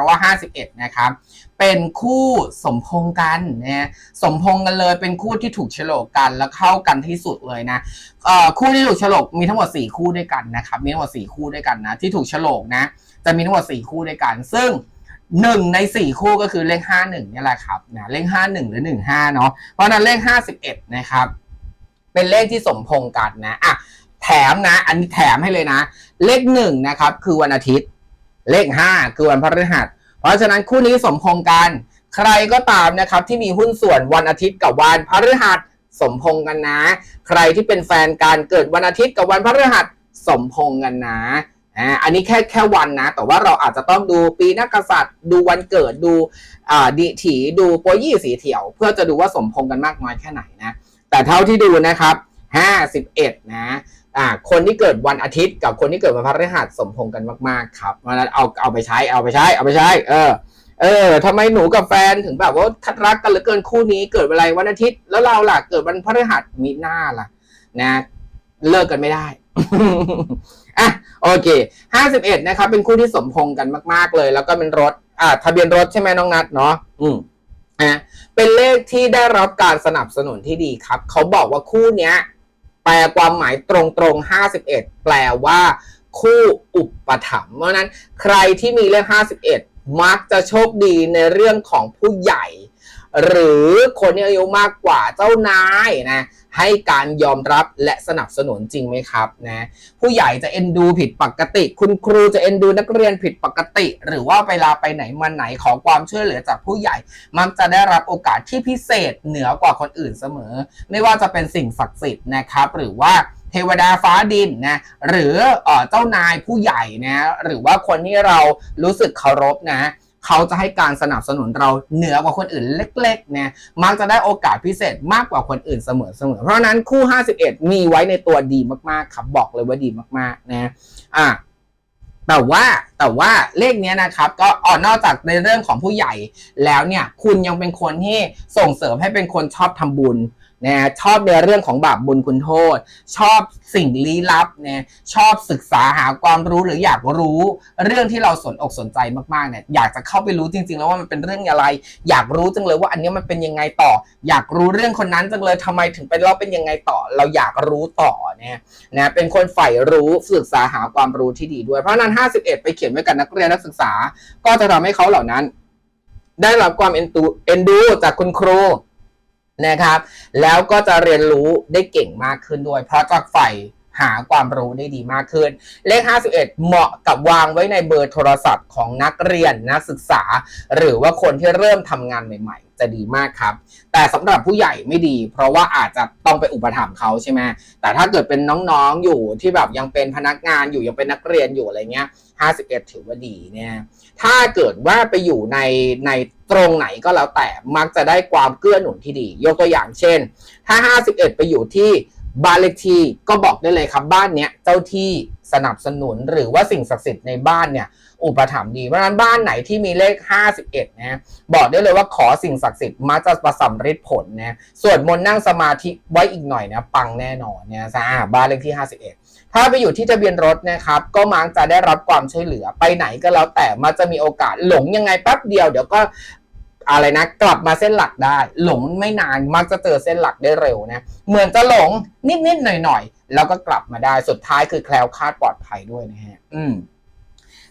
ราะว่า 51 นะครับ เป็นคู่สมพงกันนะสมพงกันเลยเป็นคู่ที่ถูกฉลกกันแล้วเข้ากันที่สุดเลยนะคู่ที่ถูกฉลกมีทั้งหมด 4 คู่ด้วยกันนะครับมีทั้งหมด 4 คู่ด้วยกันนะที่ถูกฉลกนะจะมีทั้งหมด 4 คู่ด้วยกัน ซึ่ง1ใน4คู่ก็คือเลข51เนี่แหละครับนะเลข51หรือ15เนาะเพราะนั้นเลข51นะครับ เป็นเลขที่สมพงกันนะอะแถมนะ อันนี้แถมให้เลยนะ เลข1นะครับ คือวันอาทิตย์ เลข 5 คือวันพฤหัส เพราะฉะนั้นคู่นี้สมพงกัน ใครก็ตามนะครับที่มีหุ้นส่วนวันอาทิตย์กับวันพฤหัสสมพงกันนะ ใครที่เป็นแฟนการเกิดวันอาทิตย์กับวันพฤหัสสมพงกันนะอ่าอันนี้แค่แค่วันนะ แต่ว่าเราอาจจะต้องดูปีนักกษัตริย์ ดูวันเกิดดูอ่าดิถีดูโปรยี่สีเถียว เพื่อจะดูว่าสมพงกันมากน้อยแค่ไหนนะ แต่เท่าที่ดูนะครับ 51 นะ อ่าคนที่เกิดวันอาทิตย์กับคนที่เกิดวันพฤหัสสมพงกันมากๆครับเพราะนั้นเอาเอาไปใช้เอาไปใช้ เอาไปใช้ เออ เออทำไมหนูกับแฟนถึงแบบว่าคัดรักกันเหลือเกินคู่นี้เกิดเวลาวันอาทิตย์ แล้วเราล่ะเกิดวันพฤหัสมีหน้าล่ะ นะ เลิกกันไม่ได้อะโอเคห้าสิบเอ็ดนะครับ เป็นคู่ที่สมพงกันมาก ๆเลย แล้วก็เป็นรถ อ่า ทะเบียนรถใช่ไหมน้องนัดเนาะอืมอะเป็นเลขที่ได้รับการสนับสนุนที่ดีครับ เขาบอกว่าคู่เนี้ย แปลความหมายตรงๆ 51 แปลว่าคู่อุปถัมภ์เพราะฉะนั้นใครที่มีเลข51 มักจะโชคดีในเรื่องของผู้ใหญ่ หรือคนที่อายุมากกว่าเจ้านายนะให้การยอมรับและสนับสนุนจริงไหมครับนะผู้ใหญ่จะเอ็นดูผิดปกติ คุณครูจะเอ็นดูนักเรียนผิดปกติ หรือว่าเวลาไปไหนมาไหนขอความช่วยเหลือจากผู้ใหญ่ มักจะได้รับโอกาสที่พิเศษเหนือกว่าคนอื่นเสมอ ไม่ว่าจะเป็นสิ่งศักดิ์สิทธิ์นะครับ หรือว่าเทวดาฟ้าดินนะหรือเอ่อเจ้านายผู้ใหญ่นะหรือว่าคนที่เรารู้สึกเคารพนะ เขาจะให้การสนับสนุนเราเหนือกว่าคนอื่นเล็กๆนะมักจะได้โอกาสพิเศษมากกว่าคนอื่นเสมอๆเพราะนั้นคู่ 51 มีไว้ในตัวดีมากๆครับบอกเลยว่าดีมากๆนะอะแต่ว่าแต่ว่าเลขเนี้ยนะครับ ก็อ่อนนอกจากในเรื่องของผู้ใหญ่แล้วเนี่ย คุณยังเป็นคนที่ส่งเสริมให้เป็นคนชอบทำบุญ นะชอบในเรื่องของบาปบุญคุณโทษ ชอบสิ่งลี้ลับนะชอบศึกษาหาความรู้หรืออยากรู้ เรื่องที่เราสนอกสนใจมากๆเนี่ยอยากจะเข้าไปรู้จริง ๆ แล้วว่ามันเป็นเรื่องอะไร อยากรู้จังเลยว่าอันนี้มันเป็นยังไงต่อ อยากรู้เรื่องคนนั้นจังเลยทำไมถึงเป็นเราเป็นยังไงต่อ เราอยากรู้ต่อเนี่ยนะเป็นคนใฝ่รู้ศึกษาหาความรู้ที่ดีด้วยเพราะนั้น 51 ไปเขียนไว้กับนักเรียนนักศึกษา ก็จะทำให้เขาเหล่านั้น ได้รับความเอ็นดูเอ็นดูจากคุณครู นะครับ แล้วก็จะเรียนรู้ได้เก่งมากขึ้นด้วย เพราะจากใฝ่หาความรู้ได้ดีมากขึ้น เลข 51 เหมาะกับวางไว้ในเบอร์โทรศัพท์ของนักเรียนนักศึกษา หรือว่าคนที่เริ่มทำงานใหม่ จะดีมากครับ แต่สำหรับผู้ใหญ่ไม่ดี เพราะว่าอาจจะต้องไปอุปถัมภ์เขาใช่ไหมแต่ถ้าเกิดเป็นน้องๆอยู่ที่แบบยังเป็นพนักงานอยู่ยังเป็นนักเรียนอยู่อะไรเงี้ย51 ถือว่าดีเนี่ยถ้าเกิดว่าไปอยู่ในในตรงไหนก็แล้วแต่มักจะได้ความเกื้อหนุนที่ดี ยกตัวอย่างเช่น ถ้า 51 ไปอยู่ที่บ้านเลขที่ก็บอกได้เลยครับบ้านเนี้ยเจ้าที่ สนับสนุนหรือว่าสิ่งศักดิ์สิทธิ์ในบ้านเนี่ยอุปถัมภ์ดีเพราะฉะนั้นบ้านไหนที่มีเลข 51นะบอกได้เลยว่าขอสิ่งศักดิ์สิทธิ์มักจะประสำฤทธิ์ผลนะสวดมนต์นั่งสมาธิไว้อีกหน่อยนะปังแน่นอนเนี่ยซะอาบ้านเลขที่ 51 ถ้าไปอยู่ที่ทะเบียนรถนะครับก็มักจะได้รับความช่วยเหลือไปไหนก็แล้วแต่มันจะมีโอกาสหลงยังไงแป๊บเดียวเดี๋ยวก็ อะไรนะ กลับมาเส้นหลักได้ หลงไม่นานมักจะเจอเส้นหลักได้เร็วนะ เหมือนจะหลงนิดๆหน่อยๆแล้วก็กลับมาได้สุดท้ายคือแคล้วคลาดปลอดภัยด้วยนะฮะอืม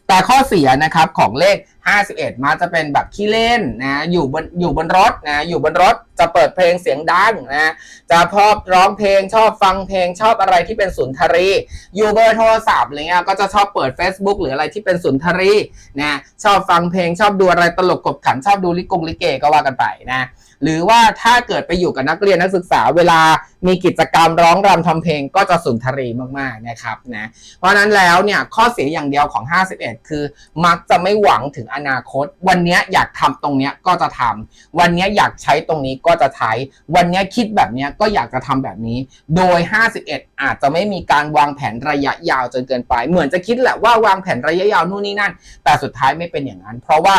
แต่ข้อเสียนะครับของเลข 51 มาจะเป็นแบบขี้เล่นนะอยู่บนอยู่บนรถนะอยู่บนรถจะเปิดเพลงเสียงดังนะจะชอบร้องเพลงชอบฟังเพลงชอบอะไรที่เป็นสุนทรี อยู่เบอร์โทรศัพท์อะไรเงี้ยก็จะชอบเปิด Facebook หรืออะไรที่เป็นสุนทรีนะชอบฟังเพลงชอบดูอะไรตลกกบขันชอบดูลิกงลิเกก็ว่ากันไปนะหรือว่าถ้าเกิดไปอยู่กับนักเรียนนักศึกษาเวลามีกิจกรรมร้องรำทำเพลงก็จะสุนทรีมากๆนะครับนะเพราะนั้นแล้วเนี่ยข้อเสียอย่างเดียวของ 51 คือมักจะไม่หวังถึงออนาคต วันนี้อยากทำตรงเนี้ยก็จะทำวันนี้อยากใช้ตรงนี้ก็จะใช้ วันนี้คิดแบบเนี้ยก็อยากจะทำแบบนี้ โดย 51 อาจจะไม่มีการวางแผนระยะยาวจนเกินไป เหมือนจะคิดแหละว่าวางแผนระยะยาวนู่นนี่นั่น แต่สุดท้ายไม่เป็นอย่างนั้น เพราะว่า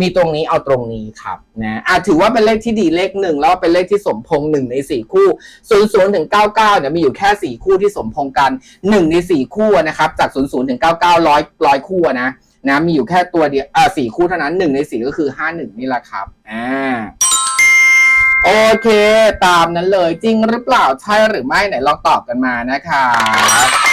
มีตรงนี้เอาตรงนี้ครับนะอาจถือว่าเป็นเลขที่ดีเลขหนึ่งแล้วเป็นเลขที่สมพงษ์หนึ่งในสี่คู่0ูนย์ศูนย์ถึงเก้าเก้าเนี่ยมีอยู่แค่สี่คู่ที่สมพงษ์กันหนึ่งในสี่คู่นะครับจาก0ูนย์ศูนย์ถึงเก้าเก้าร้อยร้อยคู่นะ นะมีอยู่แค่ตัวเดียวอ่าสี่คู่เท่านั้นหนึ่งในสี่ก็คือห้าหนึ่งนี่แหละครับอ่าโอเค ตามนั้นเลยจริงหรือเปล่าใช่หรือไม่ไหนลองตอบกันมานะครับ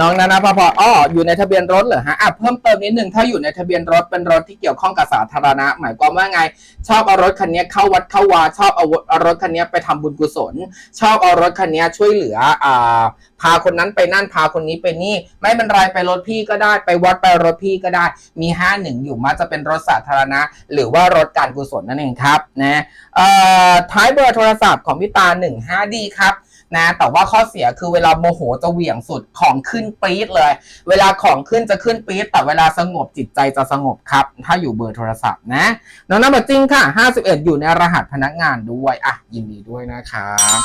น้องนานาพอพออ้ออยู่ในทะเบียนรถเหรอฮะอะเพิ่มเติมนิดนึงถ้าอยู่ในทะเบียนรถเป็นรถที่เกี่ยวข้องกับสาธารณะ หมายความว่าไง ชอบเอารถคันนี้เข้าวัดเข้าวาชอบเอาเอารถคันนี้ไปทำบุญกุศล ชอบเอารถคันนี้ช่วยเหลืออ่าพาคนนั้นไปนั่นพาคนนี้ไปนี่ ไม่เป็นไรไปรถพี่ก็ได้ ไปวัดไปรถพี่ก็ได้ มีห้าหนึ่งอยู่มักจะเป็นรถสาธารณะ หรือว่ารถการกุศลนั่นเองครับนะเอ่อท้ายเบอร์โทรศัพท์ของพี่ตาหนึ่งห้าดีครับ นะ แต่ว่าข้อเสียคือเวลาโมโหจะเหวี่ยงสุดของขึ้นปี๊ดเลย เวลาของขึ้นจะขึ้นปี๊ดแต่เวลาสงบจิตใจจะสงบครับ ถ้าอยู่เบอร์โทรศัพท์นะน้องน้ำบัตรจริงค่ะ 51 อยู่ในรหัสพนักงานด้วยอะยินดีด้วยนะครับ